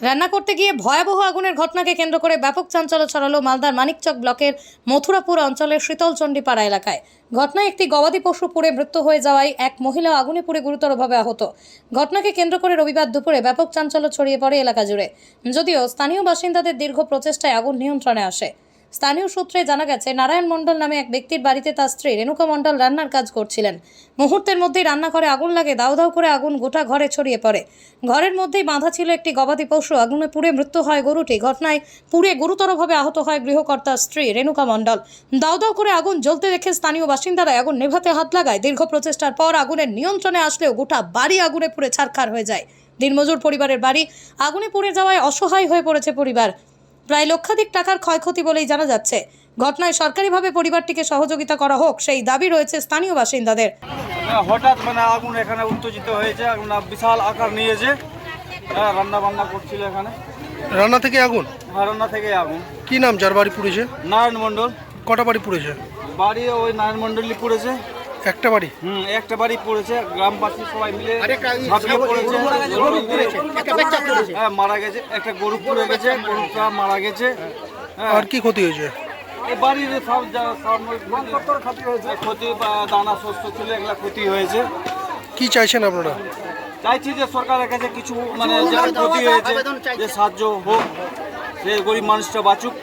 রান্না করতে গিয়ে ভয়াবহ আগুনের ঘটনাকে কেন্দ্র করে ব্যাপক চাঞ্চল্য ছড়ালো মালদার মানিকচক ব্লকের মথুরাপুর অঞ্চলের শীতলচণ্ডীপাড়া এলাকায়। ঘটনায় একটি গবাদি পশু পুড়ে মৃত্যু হয়ে যাওয়ায় এক মহিলা আগুনে পুড়ে গুরুতরভাবে আহত। ঘটনাকে কেন্দ্র করে রবিবার দুপুরে ব্যাপক চাঞ্চল্য ছড়িয়ে পড়ে এলাকা জুড়ে। যদিও স্থানীয় বাসিন্দাদের দীর্ঘ প্রচেষ্টায় আগুন নিয়ন্ত্রণে আসে। স্থানীয় সূত্রে জানা গেছে, নারায়ণ মণ্ডল নামে এক ব্যক্তির বাড়িতে তার স্ত্রী রেণুকা মণ্ডল রান্নার কাজ করছিলেন। মুহূর্তের মধ্যেই রান্নাঘরে আগুন লাগে, দাউ দাউ করে আগুন গোটা ঘরে ছড়িয়ে পড়ে। ঘরের মধ্যেই বাঁধা ছিল একটি গবাদি পশু। আগুনে পুড়ে মৃত্যু হয় গরুটি। ঘটনায় পুড়ে গুরুতরভাবে আহত হয় গৃহকর্তার স্ত্রী রেণুকা মণ্ডল। দাউ দাউ করে আগুন জ্বলতে দেখে স্থানীয় বাসিন্দারা আগুন নেভাতে হাত লাগায়। দীর্ঘ প্রচেষ্টার পর আগুনের নিয়ন্ত্রণে আসলেও গোটা বাড়ি আগুনে পুড়ে ছারখার হয়ে যায়। দিনমজুর পরিবারের বাড়ি আগুনে পুড়ে যাওয়ায় অসহায় হয়ে পড়েছে পরিবার। প্রায় লক্ষাধিক টাকার ক্ষয়ক্ষতি বলেই জানা যাচ্ছে। ঘটনায় সরকারিভাবে পরিবারটিকে সহযোগিতা করা হোক সেই দাবি রয়েছে স্থানীয় বাসিন্দাদের। হ্যাঁ, হঠাৎ মানে আগুন এখানে উত্তেজিত হয়েছে আগুন বিশাল আকার নিয়েছে। হ্যাঁ রান্না বান্না করছিল এখানে। রান্না থেকে আগুন? হ্যাঁ, রান্না থেকে আগুন। কি নাম যার বাড়ি পুড়েছে? নারায়ণ মণ্ডল। কটা বাড়ি পুড়েছে? বাড়ি ওই নারায়ণ মণ্ডলই পড়েছে। একটা বাড়ি? হুম একটা বাড়ি পড়েছে গ্রামবাসী সবাই মিলে ঝাঁপিয়ে পড়েছে। হ্যাঁ মারা গেছে একটা গরু পুড়ে গেছে গরুটা মারা গেছে। হ্যাঁ। আর কি ক্ষতি হয়েছে? বাড়ির সব ক্ষতি দানা শস্য ছিল এগুলা ক্ষতি হয়েছে। কি চাইছেন আপনারা? চাইছি যে সরকারের কাছে কিছু মানে ক্ষতি হয়েছে যে সাহায্য হোক যে গরিব মানুষটা বাঁচুক।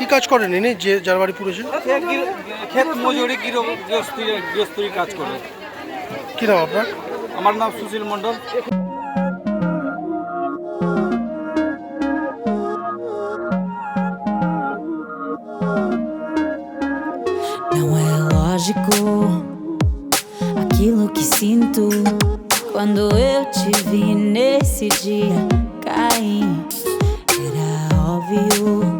কি কাজ করেন ইনি যে যার বাড়ি পুড়েছে সে গৃহ- ক্ষেত মজুরি গৃহ গৃহস্থী গৃহস্থী কাজ করে কি নাম আপনার আমার নাম Sushil Mondal Não é lógico aquilo que sinto quando eu te vi nesse dia cair. Era óbvio.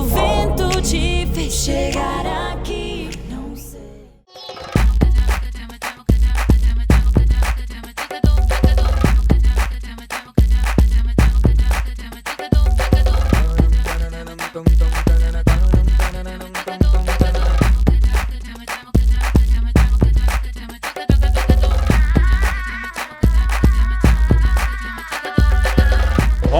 shake.